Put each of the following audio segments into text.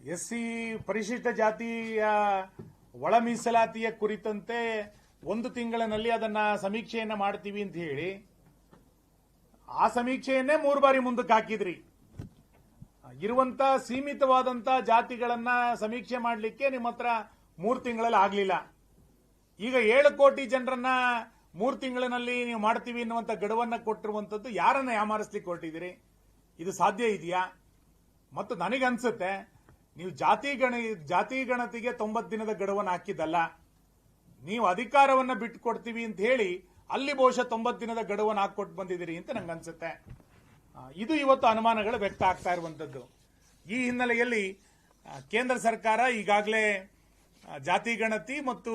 S C ಪರಿಶಿಷ್ಟ ಜಾತಿಯ ಒಳ ಮೀಸಲಾತಿಯ ಕುರಿತಂತೆ ಒಂದು ತಿಂಗಳಿನಲ್ಲಿ ಅದನ್ನ ಸಮೀಕ್ಷೆಯನ್ನ ಮಾಡ್ತೀವಿ ಅಂತ ಹೇಳಿ, ಆ ಸಮೀಕ್ಷೆಯನ್ನೇ ಮೂರು ಬಾರಿ ಮುಂದಕ್ಕೆ ಹಾಕಿದ್ರಿ. ಇರುವಂತ ಸೀಮಿತವಾದಂತ ಜಾತಿಗಳನ್ನ ಸಮೀಕ್ಷೆ ಮಾಡಲಿಕ್ಕೆ ನಿಮ್ಮ ಹತ್ರ ಮೂರು ತಿಂಗಳಲ್ಲಿ ಆಗಲಿಲ್ಲ. ಈಗ ಏಳು ಕೋಟಿ ಜನರನ್ನ ಮೂರು ತಿಂಗಳಿನಲ್ಲಿ ನೀವು ಮಾಡ್ತೀವಿ ಅನ್ನುವಂಥ ಗಡುವನ್ನ ಕೊಟ್ಟಿರುವಂತದ್ದು ಯಾರನ್ನ ಯಾಮಾರಿಸ್ಲಿಕ್ಕೆ ಹೊರಟಿದ್ದೀರಿ? ಇದು ಸಾಧ್ಯ ಇದೆಯಾ? ಮತ್ತು ನನಗನ್ಸುತ್ತೆ ನೀವು ಜಾತಿ ಗಣ, ಜಾತಿ ಗಣತಿಗೆ ತೊಂಬತ್ತು ದಿನದ ಗಡುವನ್ನು ಹಾಕಿದ್ದಲ್ಲ. ನೀವು ಅಧಿಕಾರವನ್ನ ಬಿಟ್ಟು ಕೊಡ್ತೀವಿ ಅಂತ ಹೇಳಿ ಅಲ್ಲಿ ಬಹುಶಃ ತೊಂಬತ್ತು ದಿನದ ಗಡುವನ್ನು ಹಾಕೊಟ್ಟು ಬಂದಿದ್ದೀರಿ ಅಂತ ನಂಗೆ ಅನ್ಸುತ್ತೆ. ಇದು ಇವತ್ತು ಅನುಮಾನಗಳು ವ್ಯಕ್ತ ಆಗ್ತಾ ಇರುವಂಥದ್ದು. ಈ ಹಿನ್ನೆಲೆಯಲ್ಲಿ ಕೇಂದ್ರ ಸರ್ಕಾರ ಈಗಾಗಲೇ ಜಾತಿ ಗಣತಿ ಮತ್ತು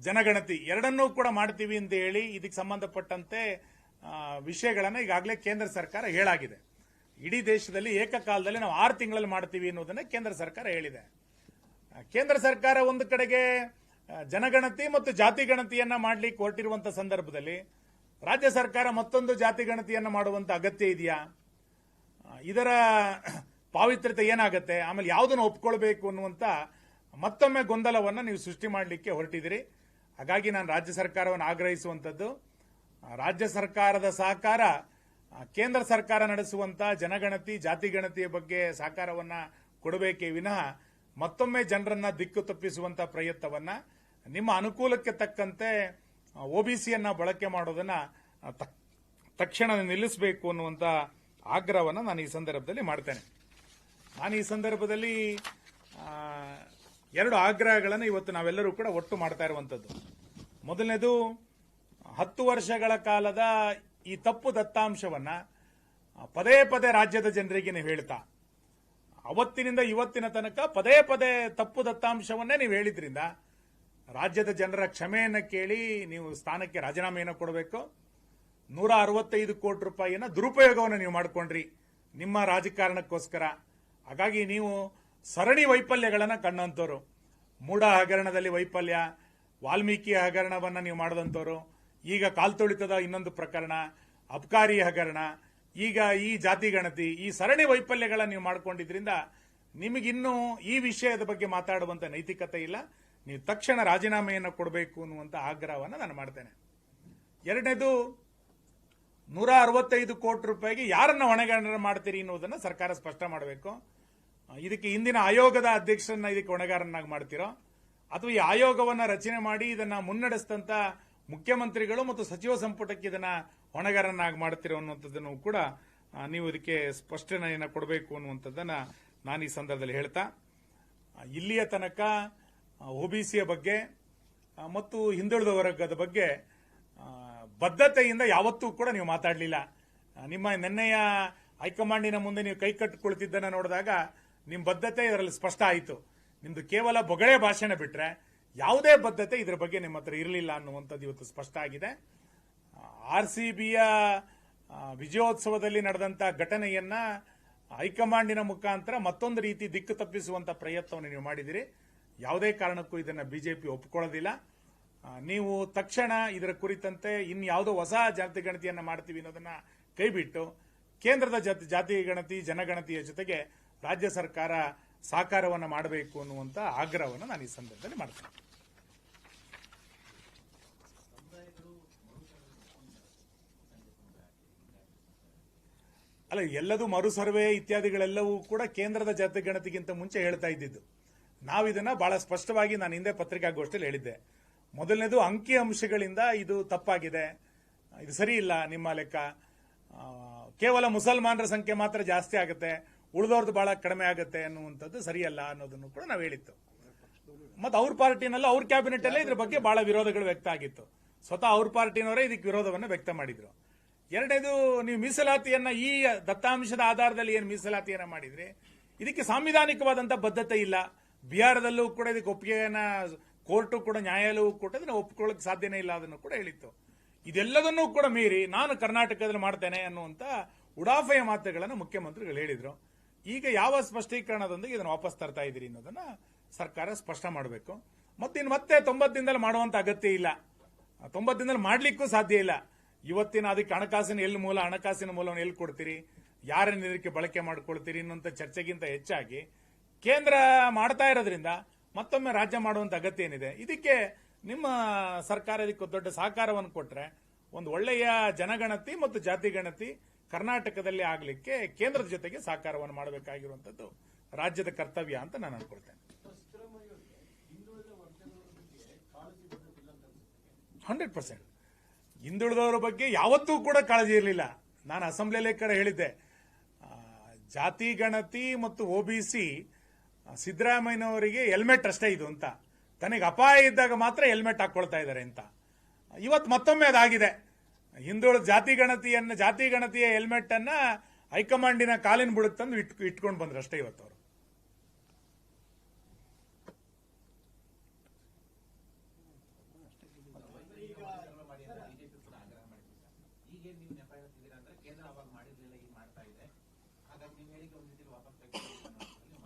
ಜನಗಣತಿ ಎರಡನ್ನೂ ಕೂಡ ಮಾಡ್ತೀವಿ ಅಂತ ಹೇಳಿ ಇದಕ್ಕೆ ಸಂಬಂಧಪಟ್ಟಂತೆ ವಿಷಯಗಳನ್ನು ಈಗಾಗಲೇ ಕೇಂದ್ರ ಸರ್ಕಾರ ಹೇಳಾಗಿದೆ. ಇಡೀ ದೇಶದಲ್ಲಿ ಏಕಕಾಲದಲ್ಲಿ ನಾವು ಆರು ತಿಂಗಳಲ್ಲಿ ಮಾಡ್ತೀವಿ ಅನ್ನೋದನ್ನ ಕೇಂದ್ರ ಸರ್ಕಾರ ಹೇಳಿದೆ. ಕೇಂದ್ರ ಸರ್ಕಾರ ಒಂದು ಕಡೆಗೆ ಜನಗಣತಿ ಮತ್ತು ಜಾತಿ ಗಣತಿಯನ್ನ ಮಾಡ್ಲಿಕ್ಕೆ ಹೊರಟಿರುವಂತಹ ಸಂದರ್ಭದಲ್ಲಿ ರಾಜ್ಯ ಸರ್ಕಾರ ಮತ್ತೊಂದು ಜಾತಿ ಗಣತಿಯನ್ನು ಮಾಡುವಂತ ಅಗತ್ಯ ಇದೆಯಾ? ಇದರ ಪಾವಿತ್ರ್ಯತೆ ಏನಾಗುತ್ತೆ? ಆಮೇಲೆ ಯಾವುದನ್ನು ಒಪ್ಕೊಳ್ಬೇಕು ಅನ್ನುವಂತ ಮತ್ತೊಮ್ಮೆ ಗೊಂದಲವನ್ನ ನೀವು ಸೃಷ್ಟಿ ಮಾಡಲಿಕ್ಕೆ ಹೊರಟಿದಿರಿ ಹಾಗಾಗಿ ನಾನು ರಾಜ್ಯ ಸರ್ಕಾರವನ್ನು ಆಗ್ರಹಿಸುವಂಥದ್ದು. ರಾಜ್ಯ ಸರ್ಕಾರದ ಸಹಕಾರ ಕೇಂದ್ರ ಸರ್ಕಾರ ನಡೆಸುವಂತ ಜನಗಣತಿ, ಜಾತಿ ಗಣತಿಯ ಬಗ್ಗೆ ಸಹಕಾರವನ್ನ ಕೊಡಬೇಕೇ ವಿನಃ ಮತ್ತೊಮ್ಮೆ ಜನರನ್ನ ದಿಕ್ಕು ತಪ್ಪಿಸುವಂತ ಪ್ರಯತ್ನವನ್ನ ನಿಮ್ಮ ಅನುಕೂಲಕ್ಕೆ ತಕ್ಕಂತೆ ಒಬಿಸಿಯನ್ನ ಬಳಕೆ ಮಾಡೋದನ್ನ ತಕ್- ತಕ್ಷಣ ನಿಲ್ಲಿಸಬೇಕು ಅನ್ನುವಂತ ಆಗ್ರಹವನ್ನು ನಾನು ಈ ಸಂದರ್ಭದಲ್ಲಿ ಮಾಡ್ತೇನೆ. ನಾನು ಈ ಸಂದರ್ಭದಲ್ಲಿ ಎರಡು ಆಗ್ರಹಗಳನ್ನು ಇವತ್ತು ನಾವೆಲ್ಲರೂ ಕೂಡ ಒಟ್ಟು ಮಾಡ್ತಾ ಇರುವಂಥದ್ದು ಮೊದಲನೇದು, ಹತ್ತು ವರ್ಷಗಳ ಕಾಲದ ಈ ತಪ್ಪು ದತ್ತಾಂಶವನ್ನ ಪದೇ ಪದೇ ರಾಜ್ಯದ ಜನರಿಗೆ ನೀವು ಹೇಳ್ತಾ, ಅವತ್ತಿನಿಂದ ಇವತ್ತಿನ ತನಕ ಪದೇ ಪದೇ ತಪ್ಪು ದತ್ತಾಂಶವನ್ನೇ ನೀವು ಹೇಳಿದ್ರಿಂದ, ರಾಜ್ಯದ ಜನರ ಕ್ಷಮೆಯನ್ನು ಕೇಳಿ ನೀವು ಸ್ಥಾನಕ್ಕೆ ರಾಜೀನಾಮೆಯನ್ನು ಕೊಡಬೇಕು. ನೂರ ಅರವತ್ತೈದು ಕೋಟಿ ರೂಪಾಯಿಯನ್ನ ದುರುಪಯೋಗವನ್ನು ನೀವು ಮಾಡಿಕೊಂಡ್ರಿ. ನಿಮ್ಮ ರಾಜಕಾರಣಕ್ಕೋಸ್ಕರ. ಹಾಗಾಗಿ ನೀವು ಸರಣಿ ವೈಫಲ್ಯಗಳನ್ನು ಕಣ್ಣಂತವರು ಮೂಡ ಹಗರಣದಲ್ಲಿ ವೈಫಲ್ಯ, ವಾಲ್ಮೀಕಿ ಹಗರಣವನ್ನು ನೀವು ಮಾಡದಂತವರು ಈಗ ಕಾಲ್ತೊಳಿತದ ಇನ್ನೊಂದು ಪ್ರಕರಣ ಅಬ್ಕಾರಿ ಹಗರಣ ಈಗ ಈ ಜಾತಿ ಗಣತಿ, ಈ ಸರಣಿ ವೈಫಲ್ಯಗಳ ನೀವು ಮಾಡಿಕೊಂಡಿದ್ರಿಂದ ನಿಮಗಿನ್ನೂ ಈ ವಿಷಯದ ಬಗ್ಗೆ ಮಾತಾಡುವಂತ ನೈತಿಕತೆ ಇಲ್ಲ. ನೀವು ತಕ್ಷಣ ರಾಜೀನಾಮೆಯನ್ನು ಕೊಡಬೇಕು ಅನ್ನುವಂತ ಆಗ್ರಹವನ್ನು ನಾನು ಮಾಡ್ತೇನೆ. ಎರಡನೇದು, ನೂರ ಅರವತ್ತೈದು ಕೋಟಿ ರೂಪಾಯಿಗೆ ಯಾರನ್ನ ಹೊಣೆಗಾರ ಮಾಡ್ತೀರಿ ಅನ್ನೋದನ್ನ ಸರ್ಕಾರ ಸ್ಪಷ್ಟ ಮಾಡಬೇಕು. ಇದಕ್ಕೆ ಇಂದಿನ ಆಯೋಗದ ಅಧ್ಯಕ್ಷರನ್ನ ಇದಕ್ಕೆ ಹೊಣೆಗಾರನಾಗಿ ಮಾಡ್ತಿರೋ. ಅಥವಾ ಈ ಆಯೋಗವನ್ನ ರಚನೆ ಮಾಡಿ ಇದನ್ನ ಮುನ್ನಡೆಸಿದಂತ ಮುಖ್ಯಮಂತ್ರಿಗಳು ಮತ್ತು ಸಚಿವ ಸಂಪುಟಕ್ಕೆ ಇದನ್ನ ಹೊಣೆಗಾರನಾಗಿ ಮಾಡುತ್ತಿರೋ ಅನ್ನುವಂಥದ್ದನ್ನು ಕೂಡ ನೀವು ಇದಕ್ಕೆ ಸ್ಪಷ್ಟನೆಯನ್ನು ಕೊಡಬೇಕು ಅನ್ನುವಂಥದ್ದನ್ನ ನಾನು ಈ ಸಂದರ್ಭದಲ್ಲಿ ಹೇಳ್ತಾ ಇಲ್ಲಿಯ ತನಕ ಒಬಿಸಿಯ ಬಗ್ಗೆ ಮತ್ತು ಹಿಂದುಳಿದ ವರ್ಗದ ಬಗ್ಗೆ ಬದ್ಧತೆಯಿಂದ ಯಾವತ್ತೂ ಕೂಡ ನೀವು ಮಾತಾಡಲಿಲ್ಲ. ನಿಮ್ಮ ನಿನ್ನೆಯ ಹೈಕಮಾಂಡಿನ ಮುಂದೆ ನೀವು ಕೈ ಕಟ್ಟಿಕೊಳ್ತಿದ್ದನ್ನು ನೋಡಿದಾಗ ನಿಮ್ಮ ಬದ್ಧತೆ ಇದರಲ್ಲಿ ಸ್ಪಷ್ಟ ಆಯಿತು. ನಿಮ್ಮದು ಕೇವಲ ಬೊಗಳೆ ಭಾಷಣ ಬಿಟ್ರೆ ಯಾವುದೇ ಬದ್ಧತೆ ಇದರ ಬಗ್ಗೆ ನಿಮ್ಮ ಹತ್ರ ಇರಲಿಲ್ಲ ಅನ್ನುವಂಥದ್ದು ಇವತ್ತು ಸ್ಪಷ್ಟ ಆಗಿದೆ. ಆರ್ ಸಿ ಬಿಯ ವಿಜಯೋತ್ಸವದಲ್ಲಿ ನಡೆದಂತ ಘಟನೆಯನ್ನ ಹೈಕಮಾಂಡಿನ ಮುಖಾಂತರ ಮತ್ತೊಂದು ರೀತಿ ದಿಕ್ಕು ತಪ್ಪಿಸುವಂತ ಪ್ರಯತ್ನವನ್ನು ನೀವು ಮಾಡಿದಿರಿ ಯಾವುದೇ ಕಾರಣಕ್ಕೂ ಇದನ್ನ ಬಿಜೆಪಿ ಒಪ್ಪಿಕೊಳ್ಳೋದಿಲ್ಲ ನೀವು ತಕ್ಷಣ ಇದರ ಕುರಿತಂತೆ ಇನ್ಯಾವುದೋ ಹೊಸ ಜಾತಿ ಗಣತಿಯನ್ನ ಮಾಡ್ತೀವಿ ಅನ್ನೋದನ್ನ ಕೈಬಿಟ್ಟು ಕೇಂದ್ರದ ಜಾತಿ ಜಾತಿ ಗಣತಿ, ಜನಗಣತಿಯ ಜೊತೆಗೆ ರಾಜ್ಯ ಸರ್ಕಾರ ಸಾಕಾರವನ್ನು ಮಾಡಬೇಕು ಅನ್ನುವಂಥ ಆಗ್ರಹವನ್ನು ನಾನು ಈ ಸಂದರ್ಭದಲ್ಲಿ ಮಾಡ್ತೇನೆ. ಅಲ್ಲ, ಎಲ್ಲದೂ ಮರು ಸರ್ವೆ ಇತ್ಯಾದಿಗಳೆಲ್ಲವೂ ಕೂಡ ಕೇಂದ್ರದ ಜಾತಿ ಗಣತಿಗಿಂತ ಮುಂಚೆ ಹೇಳ್ತಾ ಇದ್ದಿದ್ದು. ನಾವು ಇದನ್ನ ಬಹಳ ಸ್ಪಷ್ಟವಾಗಿ ನಾನು ಹಿಂದೆ ಪತ್ರಿಕಾಗೋಷ್ಠಿಯಲ್ಲಿ ಹೇಳಿದ್ದೆ. ಮೊದಲನೇದು ಅಂಕಿ ಅಂಶಗಳಿಂದ ಇದು ತಪ್ಪಾಗಿದೆ. ಇದು ಸರಿ ಇಲ್ಲ ನಿಮ್ಮ ಲೆಕ್ಕ. ಕೇವಲ ಮುಸಲ್ಮಾನರ ಸಂಖ್ಯೆ ಮಾತ್ರ ಜಾಸ್ತಿ ಆಗುತ್ತೆ. ಉಳಿದವ್ರದ್ದು ಬಹಳ ಕಡಿಮೆ ಆಗುತ್ತೆ ಅನ್ನುವಂಥದ್ದು ಸರಿಯಲ್ಲ ಅನ್ನೋದನ್ನು ಕೂಡ ನಾವು ಹೇಳಿತ್ತು. ಮತ್ತೆ ಅವ್ರ ಪಾರ್ಟಿನಲ್ಲೂ ಅವ್ರ ಕ್ಯಾಬಿನೆಟ್ ಅಲ್ಲೇ ಇದ್ರ ಬಗ್ಗೆ ಬಹಳ ವಿರೋಧಗಳು ವ್ಯಕ್ತ ಆಗಿತ್ತು. ಸ್ವತಃ ಅವ್ರ ಪಾರ್ಟಿನವರೇ ಇದಕ್ಕೆ ವಿರೋಧವನ್ನು ವ್ಯಕ್ತ ಮಾಡಿದ್ರು. ಎರಡನೇದು, ನೀವು ಮೀಸಲಾತಿಯನ್ನ ಈ ದತ್ತಾಂಶದ ಆಧಾರದಲ್ಲಿ ಏನು ಮೀಸಲಾತಿಯನ್ನ ಮಾಡಿದ್ರಿ? ಇದಕ್ಕೆ ಸಾಂವಿಧಾನಿಕವಾದಂಥ ಬದ್ಧತೆ ಇಲ್ಲ. ಬಿಹಾರದಲ್ಲೂ ಕೂಡ ಇದಕ್ಕೆ ಒಪ್ಪಿಗೆಯನ್ನ, ಕೋರ್ಟು ಕೂಡ ನ್ಯಾಯಾಲಯವೂ ಕೂಡ ಅದನ್ನು ಒಪ್ಕೊಳ್ಳೋಕೆ ಸಾಧ್ಯನೇ ಇಲ್ಲ ಅದನ್ನು ಕೂಡ ಹೇಳಿತ್ತು. ಇದೆಲ್ಲದನ್ನೂ ಕೂಡ ಮೀರಿ ನಾನು ಕರ್ನಾಟಕದಲ್ಲಿ ಮಾಡ್ತೇನೆ ಅನ್ನುವಂತ ಉಡಾಫೆಯ ಮಾತುಗಳನ್ನು ಮುಖ್ಯಮಂತ್ರಿಗಳು ಹೇಳಿದ್ರು. ಈಗ ಯಾವ ಸ್ಪಷ್ಟೀಕರಣದೊಂದಿಗೆ ಇದನ್ನು ವಾಪಸ್ ತರ್ತಾ ಇದ್ದೀರಿ ಅನ್ನೋದನ್ನ ಸರ್ಕಾರ ಸ್ಪಷ್ಟ ಮಾಡಬೇಕು. ಮತ್ತೆ ಇನ್ನು ಮತ್ತೆ ತೊಂಬತ್ತಿಂದಲೇ ಮಾಡುವಂತ ಅಗತ್ಯ ಇಲ್ಲ. ತೊಂಬತ್ತಿಂದಲೇ ಮಾಡ್ಲಿಕ್ಕೂ ಸಾಧ್ಯ ಇಲ್ಲ. ಇವತ್ತಿನ ಅದಕ್ಕೆ ಹಣಕಾಸಿನ ಎಲ್ಲಿ ಮೂಲ ಹಣಕಾಸಿನ ಮೂಲವನ್ನು ಎಲ್ಲಿ ಕೊಡ್ತೀರಿ? ಯಾರನ್ನ ಇದಕ್ಕೆ ಬಳಕೆ ಮಾಡ್ಕೊಳ್ತೀರಿ ಅನ್ನುವಂಥ ಚರ್ಚೆಗಿಂತ ಹೆಚ್ಚಾಗಿ ಕೇಂದ್ರ ಮಾಡ್ತಾ ಇರೋದ್ರಿಂದ ಮತ್ತೊಮ್ಮೆ ರಾಜ್ಯ ಮಾಡುವಂತ ಅಗತ್ಯ ಏನಿದೆ ಇದಕ್ಕೆ ನಿಮ್ಮ ಸರ್ಕಾರ ಇದಕ್ಕೆ ದೊಡ್ಡ ಸಹಕಾರವನ್ನು ಕೊಟ್ರೆ ಒಂದು ಒಳ್ಳೆಯ ಜನಗಣತಿ ಮತ್ತು ಜಾತಿ ಗಣತಿ ಕರ್ನಾಟಕದಲ್ಲಿ ಆಗಲಿಕ್ಕೆ ಕೇಂದ್ರದ ಜೊತೆಗೆ ಸಹಕಾರವನ್ನು ಮಾಡಬೇಕಾಗಿರುವಂತದ್ದು ರಾಜ್ಯದ ಕರ್ತವ್ಯ ಅಂತ ನಾನು ಅನ್ಕೊಳ್ತೇನೆ. Hundred percent. ಹಿಂದುಳಿದವರ ಬಗ್ಗೆ ಯಾವತ್ತೂ ಕೂಡ ಕಾಳಜಿ ಇರಲಿಲ್ಲ. ನಾನು ಅಸೆಂಬ್ಲಿಯಲ್ಲಿ ಕಡೆ ಹೇಳಿದ್ದೆ. ಜಾತಿ, ಗಣತಿ ಮತ್ತು ಒ ಬಿ ಸಿ ಸಿದ್ದರಾಮಯ್ಯನವರಿಗೆ ಹೆಲ್ಮೆಟ್ ಅಷ್ಟೇ ಇದು ಅಂತ. ತನಗೆ ಅಪಾಯ ಇದ್ದಾಗ ಮಾತ್ರ ಹೆಲ್ಮೆಟ್ ಹಾಕ್ಕೊಳ್ತಾ ಇದ್ದಾರೆ ಅಂತ. ಇವತ್ತು ಮತ್ತೊಮ್ಮೆ ಅದಾಗಿದೆ. ಹಿಂದುಳಿದ ಜಾತಿ ಗಣತಿಯನ್ನು, ಜಾತಿ ಗಣತಿಯ ಹೆಲ್ಮೆಟ್ ಅನ್ನ ಹೈಕಮಾಂಡಿನ ಕಾಲಿನ ಬುಡಕ್ಕೆ ತಂದು ಇಟ್, ಇಟ್ಕೊಂಡು ಬಂದ್ರು ಅಷ್ಟೇ ಇವತ್ತು ಅವರು. ನೀವು ನೆಪ ಹೇಳ್ತಿದ್ದೀರಾ ಕೇಂದ್ರ ಅವಾಗ ಮಾಡಿದ್ರೆಲ್ಲ ಈಗ ಮಾಡ್ತಾ ಇದೆ. ಹಾಗಾಗಿ ನೀವು ಹೇಳಿಕೆ ಒಂದು ವಾಪಸ್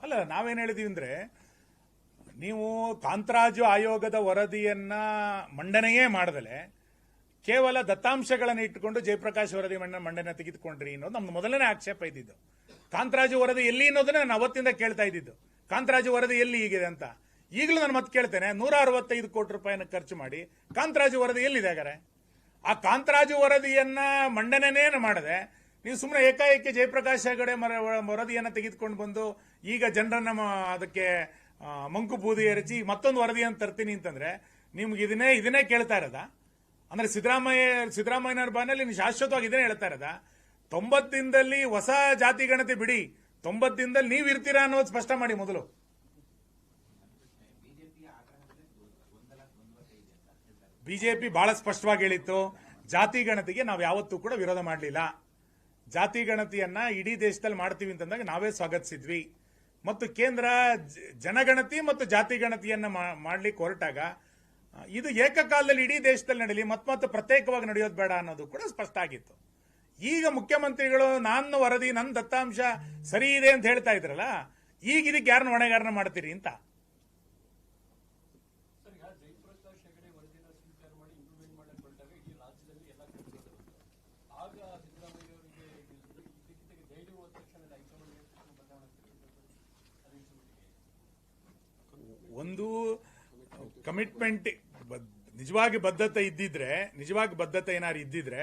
ಅಲ್ಲ, ನಾವೇನ್ ಹೇಳಿದೀವಿ ಅಂದ್ರೆ, ನೀವು ಕಾಂತರಾಜು ಆಯೋಗದ ವರದಿಯನ್ನ ಮಂಡನೆಯೇ ಮಾಡದಲೆ, ಕೇವಲ ದತ್ತಾಂಶಗಳನ್ನು ಇಟ್ಟುಕೊಂಡು ಜಯಪ್ರಕಾಶ್ ವರದಿ ಮಂಡನೆ ಮಂಡನೆ ತೆಗೆದುಕೊಂಡ್ರಿ ಅನ್ನೋದು ನಮ್ದು ಮೊದಲನೇ ಆಕ್ಷೇಪ ಇದ್ದಿದ್ದು. ಕಾಂತರಾಜು ವರದಿ ಎಲ್ಲಿ ಅನ್ನೋದನ್ನ ನಾನು ಅವತ್ತಿಂದ ಕೇಳ್ತಾ ಇದ್ದಿದ್ದು. ಕಾಂತರಾಜು ವರದಿ ಎಲ್ಲಿ ಹೀಗಿದೆ ಅಂತ. ಈಗಲೂ ನಾನು ಮತ್ತೆ ಕೇಳ್ತೇನೆ ನೂರ ಅರವತ್ತೈದು ಕೋಟಿ ರೂಪಾಯಿನ ಖರ್ಚು ಮಾಡಿ ಕಾಂತರಾಜು ವರದಿ ಎಲ್ಲಿದೆ ಹಾಗಾರೆ ಆ ಕಾಂತರಾಜು ವರದಿಯನ್ನ ಮಂಡನೆನೇ ಮಾಡದೆ, ನೀವು ಸುಮ್ಮನೆ ಏಕಾಏಕಿ ಜಯಪ್ರಕಾಶ್ ಹೆಗಡೆ ವರದಿಯನ್ನ ತೆಗೆದುಕೊಂಡು ಬಂದು ಈಗ ಜನರನ್ನ ಅದಕ್ಕೆ ಮಂಕು ಬೂದಿ ಎರಚಿ ಮತ್ತೊಂದು ವರದಿಯನ್ನು ತರ್ತೀನಿ ಅಂತಂದ್ರೆ, ನಿಮ್ಗೆ ಇದನ್ನೇ ಇದನ್ನೇ ಕೇಳ್ತಾ ಇರೋದಾ? ಅಂದ್ರೆ ಸಿದ್ದರಾಮಯ್ಯ, ಸಿದ್ದರಾಮಯ್ಯನವ್ರ ಬಾನಲ್ಲಿ ನೀವು ಶಾಶ್ವತವಾಗಿ ಇದನ್ನೇ ಹೇಳ್ತಾ ಇರೋದಾ? ತೊಂಬತ್ತು ದಿನದಲ್ಲಿ ಹೊಸ ಜಾತಿ ಗಣತಿ ಬಿಡಿ ತೊಂಬತ್ತು ದಿನದಲ್ಲಿ ನೀವು ಇರ್ತೀರಾ ಅನ್ನೋದು ಸ್ಪಷ್ಟ ಮಾಡಿ ಮೊದಲು ಬಿಜೆಪಿಯ ಆಗ್ರಹದಲ್ಲಿ ಗೊಂದಲ ಗೊಂದಲತೆ ಇದೆ ಅಂತ ಹೇಳ್ತಾರೆ ಬಿಜೆಪಿ ಬಹಳ ಸ್ಪಷ್ಟವಾಗಿ ಹೇಳಿತ್ತು, ಜಾತಿ ಗಣತಿಗೆ ನಾವು ಯಾವತ್ತೂ ಕೂಡ ವಿರೋಧ ಮಾಡಲಿಲ್ಲ. ಜಾತಿ ಗಣತಿಯನ್ನ ಇಡೀ ದೇಶದಲ್ಲಿ ಮಾಡ್ತೀವಿ ಅಂತಂದಾಗ ನಾವೇ ಸ್ವಾಗತಿಸಿದ್ವಿ. ಮತ್ತು ಕೇಂದ್ರ ಜನಗಣತಿ ಮತ್ತು ಜಾತಿ ಗಣತಿಯನ್ನ ಮಾಡ್ಲಿಕ್ಕೆ ಹೊರಟಾಗ, ಇದು ಏಕಕಾಲದಲ್ಲಿ ಇಡೀ ದೇಶದಲ್ಲಿ ನಡೀಲಿ, ಮತ್ ಮತ್ತೆ ಪ್ರತ್ಯೇಕವಾಗಿ ನಡೆಯೋದು ಬೇಡ ಅನ್ನೋದು ಕೂಡ ಸ್ಪಷ್ಟ ಆಗಿತ್ತು. ಈಗ ಮುಖ್ಯಮಂತ್ರಿಗಳು ನಾನು ವರದಿ, ನನ್ನ ದತ್ತಾಂಶ ಸರಿ ಇದೆ ಅಂತ ಹೇಳ್ತಾ ಇದ್ರಲ್ಲ, ಈಗ ಇದಕ್ಕೆ ಯಾರನ್ನ ಹೊಣೆಗಾರನ ಮಾಡ್ತೀರಿ ಅಂತ ಸರ್ ಈಗ ಜಯಪ್ರಕಾಶ್ ಹೆಗಡೆ ವರದಿನ ಸ್ವೀಕಾರ ಮಾಡಿ ಇಂಪ್ಲಿಮೆಂಟ್ ಮಾಡಕ್ಕೆ ಹೊರಟಾಗ ಇಡೀ ರಾಜ್ಯದಲ್ಲಿ ಎಲ್ಲ ಕಡೆ ಆಗ ಸಿದ್ದರಾಮಯ್ಯ ಅವರಿಗೆ ಇದಕ್ಕಿಂತ ಧೈರ್ಯ ಹೋದ ತಕ್ಷಣ ಹೈಕಮಾಂಡ್ ಬದಲಾವಣೆ ಅದೇ ಒಂದು ಕಮಿಟ್ಮೆಂಟ್ ನಿಜವಾಗಿ ಬದ್ಧತೆ ಇದ್ದಿದ್ರೆ, ನಿಜವಾಗಿ ಬದ್ಧತೆ ಏನಾರು ಇದ್ದಿದ್ರೆ,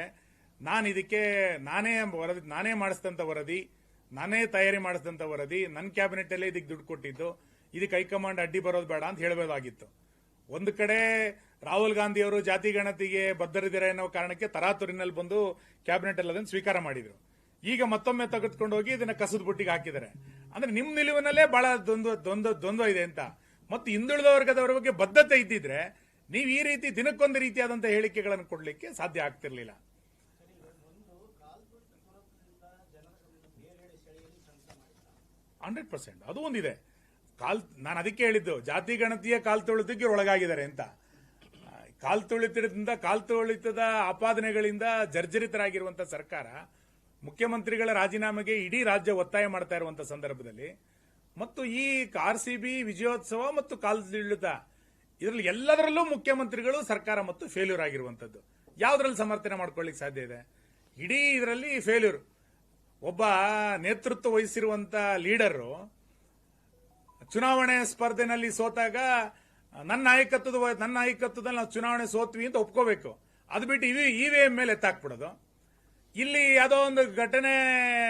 ನಾನು ಇದಕ್ಕೆ ನಾನೇ ವರದಿ, ನಾನೇ ಮಾಡಿಸಿದಂಥ ವರದಿ, ನಾನೇ ತಯಾರಿ ಮಾಡಿಸಿದಂಥ ವರದಿ ನನ್ನ ಕ್ಯಾಬಿನೆಟ್ ಅಲ್ಲೇ ಇದಕ್ಕೆ ದುಡ್ಡು ಕೊಟ್ಟಿದ್ದು, ಇದಕ್ಕೆ ಹೈಕಮಾಂಡ್ ಅಡ್ಡಿ ಬರೋದು ಬೇಡ ಅಂತ ಹೇಳಬಹುದಾಗಿತ್ತು ಒಂದು ಕಡೆ ರಾಹುಲ್ ಗಾಂಧಿ ಅವರು ಜಾತಿ ಗಣತಿಗೆ ಬದ್ಧರಿದ್ದಾರೆ ಅನ್ನೋ ಕಾರಣಕ್ಕೆ ತರಾತುರಿನಲ್ಲಿ ಬಂದು ಕ್ಯಾಬಿನೆಟ್ ಅಲ್ಲಿ ಅದನ್ನು ಸ್ವೀಕಾರ ಮಾಡಿದ್ರು. ಈಗ ಮತ್ತೊಮ್ಮೆ ತೆಗೆದುಕೊಂಡು ಹೋಗಿ ಇದನ್ನ ಕಸದ ಬುಟ್ಟಿಗೆ ಹಾಕಿದ್ದಾರೆ. ಅಂದ್ರೆ ನಿಮ್ಮ ನಿಲುವಿನಲ್ಲೇ ಬಹಳ ದ್ವಂದ್ವ ದ್ವಂದ್ವ ದ್ವಂದ್ವ ಇದೆ ಅಂತ. ಮತ್ತು ಹಿಂದುಳಿದ ವರ್ಗದವರ ಬಗ್ಗೆ ಬದ್ಧತೆ ಇದ್ದಿದ್ರೆ ನೀವು ಈ ರೀತಿ ದಿನಕ್ಕೊಂದು ರೀತಿಯಾದಂಥ ಹೇಳಿಕೆಗಳನ್ನು ಕೊಡಲಿಕ್ಕೆ ಸಾಧ್ಯ ಆಗ್ತಿರ್ಲಿಲ್ಲ. Hundred percent. ಅದು ಒಂದಿದೆ. ಕಾಲ್, ನಾನು ಅದಕ್ಕೆ ಹೇಳಿದ್ದು, ಜಾತಿ ಗಣತಿಯ ಕಾಲ್ ತುಳಿತಕ್ಕೆ ಒಳಗಾಗಿದ್ದಾರೆ ಅಂತ. ಕಾಲ್ ತುಳಿತದಿಂದ, ಕಾಲ್ ತುಳಿತದ ಆಪಾದನೆಗಳಿಂದ ಜರ್ಜರಿತರಾಗಿರುವಂತಹ ಸರ್ಕಾರ ಮುಖ್ಯಮಂತ್ರಿಗಳ ರಾಜೀನಾಮೆಗೆ ಇಡೀ ರಾಜ್ಯ ಒತ್ತಾಯ ಮಾಡ್ತಾ ಇರುವಂತಹ ಸಂದರ್ಭದಲ್ಲಿ ಮತ್ತು ಈ ಆರ್ ಸಿ ಬಿ ವಿಜಯೋತ್ಸವ ಮತ್ತು ಕಾಲದಿಳಿತ ಇದರಲ್ಲಿ ಎಲ್ಲದರಲ್ಲೂ ಮುಖ್ಯಮಂತ್ರಿಗಳು ಸರ್ಕಾರ ಮತ್ತು ಫೇಲ್ಯೂರ್ ಆಗಿರುವಂತದ್ದು. ಯಾವ್ದ್ರಲ್ಲಿ ಸಮರ್ಥನೆ ಮಾಡ್ಕೊಳ್ಳಿಕ್ಕೆ ಸಾಧ್ಯ ಇದೆ? ಇಡೀ ಇದರಲ್ಲಿ ಫೇಲ್ಯೂರ್ ಒಬ್ಬ ನೇತೃತ್ವ ವಹಿಸಿರುವಂತ ಲೀಡರು ಚುನಾವಣೆ ಸ್ಪರ್ಧೆನಲ್ಲಿ ಸೋತಾಗ ನನ್ನ ನಾಯಕತ್ವದ ವ- ನನ್ನ ನಾಯಕತ್ವದಲ್ಲಿ ನಾವು ಚುನಾವಣೆ ಸೋತ್ವಿ ಅಂತ ಒಪ್ಕೋಬೇಕು. ಅದು ಬಿಟ್ಟು ಇವಿ ಇವಿಎಂ ಮೇಲೆ ಎತ್ತಾಕ್ಬಿಡೋದು. ಇಲ್ಲಿ ಯಾವುದೋ ಒಂದು ಘಟನೆ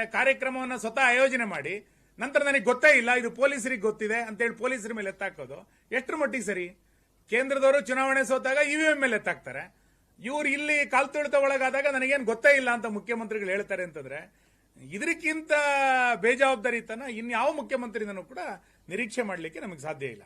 ಕಾರ್ಯಕ್ರಮವನ್ನು ಸ್ವತಃ ಆಯೋಜನೆ ಮಾಡಿ ನಂತರ ನನಗೆ ಗೊತ್ತೇ ಇಲ್ಲ, ಇದು ಪೊಲೀಸರಿಗೆ ಗೊತ್ತಿದೆ ಅಂತೇಳಿ ಪೊಲೀಸರ ಮೇಲೆ ಎತ್ತಾಕೋದು. ಎಷ್ಟರ ಮಟ್ಟಿಗೆ ಸರಿ? ಕೇಂದ್ರದವರು ಚುನಾವಣೆ ಸೋತಾಗ ಇವಿಎಂ ಮೇಲೆ ಎತ್ತಾಕ್ತಾರೆ. ಇವ್ರು ಇಲ್ಲಿ ಕಾಲ್ತುಳಿತ ಒಳಗಾದಾಗ ನನಗೇನು ಗೊತ್ತೇ ಇಲ್ಲ ಅಂತ ಮುಖ್ಯಮಂತ್ರಿಗಳು ಹೇಳ್ತಾರೆ ಅಂತಂದ್ರೆ ಇದಕ್ಕಿಂತ ಬೇಜವಾಬ್ದಾರಿತನ ಇನ್ಯಾವ ಮುಖ್ಯಮಂತ್ರಿನೂ ಕೂಡ ನಿರೀಕ್ಷೆ ಮಾಡಲಿಕ್ಕೆ ನಮಗೆ ಸಾಧ್ಯ ಇಲ್ಲ.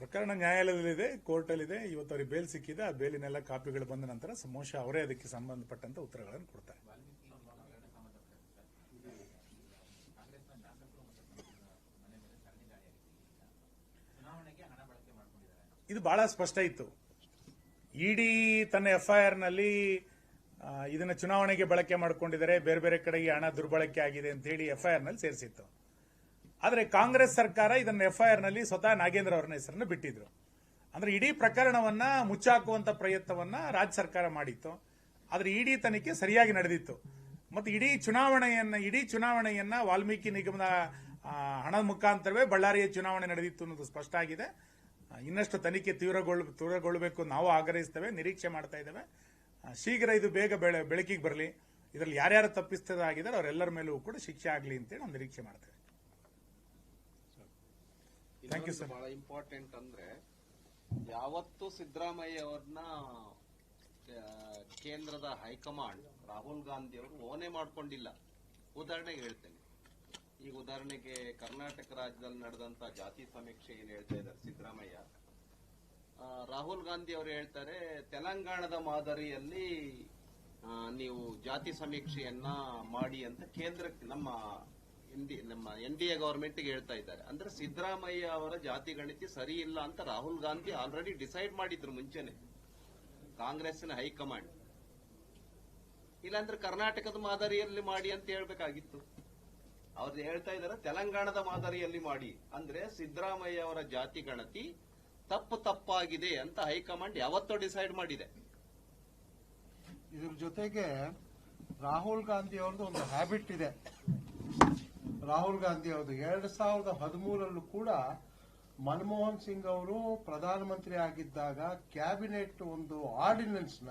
ಪ್ರಕರಣ ನ್ಯಾಯಾಲಯದಲ್ಲಿದೆ, ಕೋರ್ಟಲ್ಲಿದೆ. ಇವತ್ತು ಅವ್ರಿಗೆ ಬೇಲ್ ಸಿಕ್ಕಿದೆ. ಆ ಬೇಲಿನೆಲ್ಲ ಕಾಪಿಗಳು ಬಂದ ನಂತರ ಸಮೋಶ ಅವರೇ ಅದಕ್ಕೆ ಸಂಬಂಧಪಟ್ಟಂತ ಉತ್ತರಗಳನ್ನು ಕೊಡ್ತಾರೆ. ಇದು ಬಹಳ ಸ್ಪಷ್ಟ ಇತ್ತು. ಇಡಿ ತನ್ನ ಎಫ್ಐಆರ್ನಲ್ಲಿ ಇದನ್ನ ಚುನಾವಣೆಗೆ ಬಳಕೆ ಮಾಡಿಕೊಂಡಿದ್ದಾರೆ. ಬೇರೆ ಬೇರೆ ಕಡೆಗೆ ಹಣ ದುರ್ಬಳಕೆ ಆಗಿದೆ ಅಂತ ಹೇಳಿ ಎಫ್ಐಆರ್ನಲ್ಲಿ ಸೇರಿಸಿತ್ತು. ಆದ್ರೆ ಕಾಂಗ್ರೆಸ್ ಸರ್ಕಾರ ಇದನ್ನು ಎಫ್ಐಆರ್ನಲ್ಲಿ ಸ್ವತಃ ನಾಗೇಂದ್ರ ಅವರ ಹೆಸರನ್ನು ಬಿಟ್ಟಿದ್ರು. ಅಂದ್ರೆ ಇಡೀ ಪ್ರಕರಣವನ್ನ ಮುಚ್ಚಾಕುವಂತ ಪ್ರಯತ್ನವನ್ನ ರಾಜ್ಯ ಸರ್ಕಾರ ಮಾಡಿತ್ತು. ಆದರೆ ಇಡೀ ತನಿಖೆ ಸರಿಯಾಗಿ ನಡೆದಿತ್ತು. ಮತ್ತು ಇಡೀ ಚುನಾವಣೆಯನ್ನ ಇಡೀ ಚುನಾವಣೆಯನ್ನ ವಾಲ್ಮೀಕಿ ನಿಗಮದ ಹಣದ ಮುಖಾಂತರವೇ ಬಳ್ಳಾರಿಯ ಚುನಾವಣೆ ನಡೆದಿತ್ತು ಅನ್ನೋದು ಸ್ಪಷ್ಟ ಆಗಿದೆ. ಇನ್ನಷ್ಟು ತನಿಖೆ ತೀವ್ರಗೊಳ್, ತೀವ್ರಗೊಳ್ಳಬೇಕು ನಾವು ಆಗ್ರಹಿಸ್ತೇವೆ, ನಿರೀಕ್ಷೆ ಮಾಡ್ತಾ ಇದ್ದೇವೆ. ಶೀಘ್ರ ಇದು ಬೇಗ ಬೆಳೆ, ಬೆಳಕಿಗೆ ಬರಲಿ. ಇದರಲ್ಲಿ ಯಾರ್ಯಾರು ತಪ್ಪಿಸ್ತದಾಗಿದ್ದಾರೆ ಅವರೆಲ್ಲರ ಮೇಲೂ ಕೂಡ ಶಿಕ್ಷೆ ಆಗಲಿ ಅಂತೇಳಿ ನಾವು ನಿರೀಕ್ಷೆ ಮಾಡ್ತೇವೆ. ಇನ್ನೊಂದು. ಬಹಳ ಇಂಪಾರ್ಟೆಂಟ್ ಅಂದ್ರೆ ಯಾವತ್ತು ಸಿದ್ದರಾಮಯ್ಯ ಅವ್ರನ್ನ ಕೇಂದ್ರದ ಹೈಕಮಾಂಡ್ ರಾಹುಲ್ ಗಾಂಧಿ ಅವರು ಓನೆ ಮಾಡ್ಕೊಂಡಿಲ್ಲ. ಉದಾಹರಣೆಗೆ ಹೇಳ್ತೇನೆ. ಈಗ ಉದಾಹರಣೆಗೆ ಕರ್ನಾಟಕ ರಾಜ್ಯದಲ್ಲಿ ನಡೆದಂತ ಜಾತಿ ಸಮೀಕ್ಷೆ ಏನು ಹೇಳ್ತಾ ಇದ್ದಾರೆ ಸಿದ್ದರಾಮಯ್ಯ? ರಾಹುಲ್ ಗಾಂಧಿ ಅವರು ಹೇಳ್ತಾರೆ ತೆಲಂಗಾಣದ ಮಾದರಿಯಲ್ಲಿ ನೀವು ಜಾತಿ ಸಮೀಕ್ಷೆಯನ್ನ ಮಾಡಿ ಅಂತ ಕೇಂದ್ರಕ್ಕೆ ನಮ್ಮ ಇಂಡಿ ನಮ್ಮ ಎನ್ ಡಿ ಎ ಗವರ್ಮೆಂಟ್ಗೆ ಹೇಳ್ತಾ ಇದ್ದಾರೆ. ಅಂದ್ರೆ ಸಿದ್ದರಾಮಯ್ಯ ಅವರ ಜಾತಿ ಗಣತಿ ಸರಿ ಇಲ್ಲ ಅಂತ ರಾಹುಲ್ ಗಾಂಧಿ ಆಲ್ರೆಡಿ ಡಿಸೈಡ್ ಮಾಡಿದ್ರು ಮುಂಚೆನೆ. ಕಾಂಗ್ರೆಸ್ಸಿನ ಹೈಕಮಾಂಡ್. ಇಲ್ಲಾಂದ್ರೆ ಕರ್ನಾಟಕದ ಮಾದರಿಯಲ್ಲಿ ಮಾಡಿ ಅಂತ ಹೇಳ್ಬೇಕಾಗಿತ್ತು. ಅವ್ರು ಹೇಳ್ತಾ ಇದ್ದಾರೆ ತೆಲಂಗಾಣದ ಮಾದರಿಯಲ್ಲಿ ಮಾಡಿ. ಅಂದ್ರೆ ಸಿದ್ದರಾಮಯ್ಯ ಅವರ ಜಾತಿ ಗಣತಿ ತಪ್ಪು ತಪ್ಪಾಗಿದೆ ಅಂತ ಹೈಕಮಾಂಡ್ ಯಾವತ್ತೋ ಡಿಸೈಡ್ ಮಾಡಿದೆ. ಇದ್ರ ಜೊತೆಗೆ ರಾಹುಲ್ ಗಾಂಧಿ ಅವ್ರದ್ದು ಒಂದು ಹ್ಯಾಬಿಟ್ ಇದೆ. ರಾಹುಲ್ ಗಾಂಧಿ ಅವರು ಎರಡ್ ಸಾವಿರದ ಹದಿಮೂರಲ್ಲೂ ಕೂಡ ಮನಮೋಹನ್ ಸಿಂಗ್ ಅವರು ಪ್ರಧಾನಮಂತ್ರಿ ಆಗಿದ್ದಾಗ ಕ್ಯಾಬಿನೆಟ್ ಒಂದು ಆರ್ಡಿನೆನ್ಸ್ನ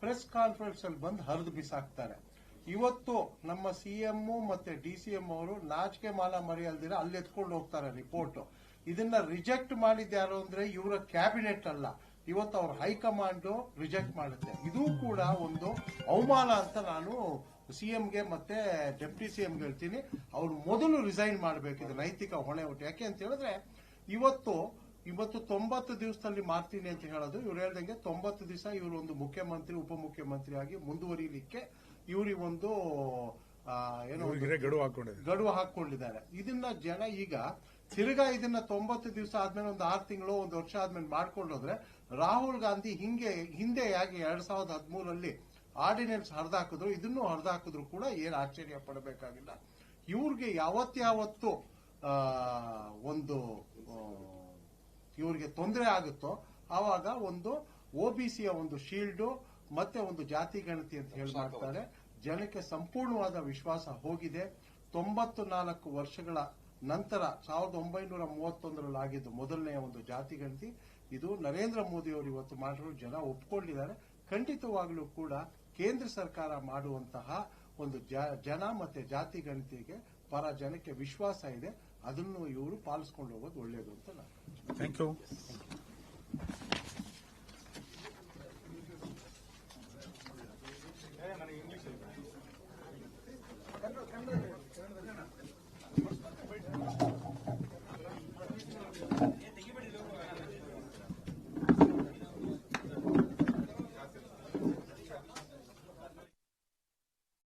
ಪ್ರೆಸ್ ಕಾನ್ಫರೆನ್ಸ್ ಅಲ್ಲಿ ಬಂದು ಹರಿದು ಬಿಸಾಕ್ತಾರೆ. ಇವತ್ತು ನಮ್ಮ ಸಿಎಂ ಮತ್ತೆ ಡಿ ಅವರು ನಾಚಿಕೆ ಮಾಲ ಮರೆಯಲ್ದಿರ ಅಲ್ಲಿ ಎತ್ಕೊಂಡು ಹೋಗ್ತಾರೆ ರಿಪೋರ್ಟ್. ಇದನ್ನ ರಿಜೆಕ್ಟ್ ಮಾಡಿದ್ಯಾರು ಅಂದ್ರೆ ಇವರ ಕ್ಯಾಬಿನೆಟ್ ಅಲ್ಲ. ಇವತ್ತು ಅವ್ರ ಹೈಕಮಾಂಡ್ ರಿಜೆಕ್ಟ್ ಮಾಡುತ್ತೆ. ಇದು ಕೂಡ ಒಂದು ಅವಮಾನ ಅಂತ ನಾನು ಸಿಎಂಗೆ ಮತ್ತೆ ಡೆಪ್ಟಿ ಸಿಎಂಗೆ ಹೇಳ್ತೀನಿ. ಅವ್ರು ಮೊದಲು ರಿಸೈನ್ ಮಾಡಬೇಕು. ಇದು ನೈತಿಕ ಹೊಣೆ ಹೊಟ್ಟು. ಯಾಕೆ ಅಂತ ಹೇಳಿದ್ರೆ ಇವತ್ತು ಇವತ್ತು ತೊಂಬತ್ತು ದಿವಸದಲ್ಲಿ ಮಾಡ್ತೀನಿ ಅಂತ ಹೇಳೋದು ಇವ್ರು ಹೇಳ್ದಂಗೆ ತೊಂಬತ್ತು ದಿವಸ ಇವರು ಒಂದು ಮುಖ್ಯಮಂತ್ರಿ ಉಪಮುಖ್ಯಮಂತ್ರಿ ಆಗಿ ಮುಂದುವರಿಲಿಕ್ಕೆ ಇವರು ಒಂದು ಏನೋ ಗಡುವು ಹಾಕೊಂಡಿದೆ ಗಡುವು ಹಾಕೊಂಡಿದ್ದಾರೆ ಇದನ್ನ ಜನ ಈಗ ತಿರುಗಾ ಇದನ್ನ ತೊಂಬತ್ತು ದಿವಸ ಆದ್ಮೇಲೆ ಒಂದು ಆರು ತಿಂಗಳು ಒಂದು ವರ್ಷ ಆದ್ಮೇಲೆ ಮಾಡ್ಕೊಂಡೋದ್ರೆ ರಾಹುಲ್ ಗಾಂಧಿ ಹಿಂಗೆ ಹಿಂದೆ ಆಗಿ ಎರಡ್ ಸಾವಿರದ ಹದಿಮೂರಲ್ಲಿ ಆರ್ಡಿನೆನ್ಸ್ ಹರಿದಾಕಿದ್ರು ಇದನ್ನು ಹರಿದಾಕಿದ್ರು ಕೂಡ ಏನು ಆಶ್ಚರ್ಯ ಪಡಬೇಕಾಗಿಲ್ಲ. ಇವ್ರಿಗೆ ಯಾವತ್ತಾವತ್ತು ಒಂದು ಇವ್ರಿಗೆ ತೊಂದರೆ ಆಗುತ್ತೋ ಆವಾಗ ಒಂದು ಒ ಒಬಿಸಿಯ ಒಂದು ಶೀಲ್ಡು ಮತ್ತೆ ಒಂದು ಜಾತಿ ಗಣತಿ ಅಂತ ಹೇಳಿ ಮಾಡ್ತಾರೆ. ಜನಕ್ಕೆ ಸಂಪೂರ್ಣವಾದ ವಿಶ್ವಾಸ ಹೋಗಿದೆ. ತೊಂಬತ್ತು ನಾಲ್ಕು ವರ್ಷಗಳ ನಂತರ ಸಾವಿರದ ಒಂಬೈನೂರ ಮೂವತ್ತೊಂದರಲ್ಲಿ ಆಗಿದ್ದು ಮೊದಲನೆಯ ಒಂದು ಜಾತಿ ಗಣತಿ. ಇದು ನರೇಂದ್ರ ಮೋದಿ ಅವರು ಇವತ್ತು ಮಾಡಿರೋ ಜನ ಒಪ್ಕೊಂಡಿದ್ದಾರೆ. ಖಂಡಿತವಾಗಲೂ ಕೂಡ ಕೇಂದ್ರ ಸರ್ಕಾರ ಮಾಡುವಂತಹ ಒಂದು ಜನ ಮತ್ತೆ ಜಾತಿ ಗಣತಿಗೆ ಪರ ಜನಕ್ಕೆ ವಿಶ್ವಾಸ ಇದೆ ಅದನ್ನು ಇವರು ಪಾಲಿಸ್ಕೊಂಡು ಹೋಗೋದು ಒಳ್ಳೆಯದು ಅಂತ ನಾನು ಥ್ಯಾಂಕ್ ಯು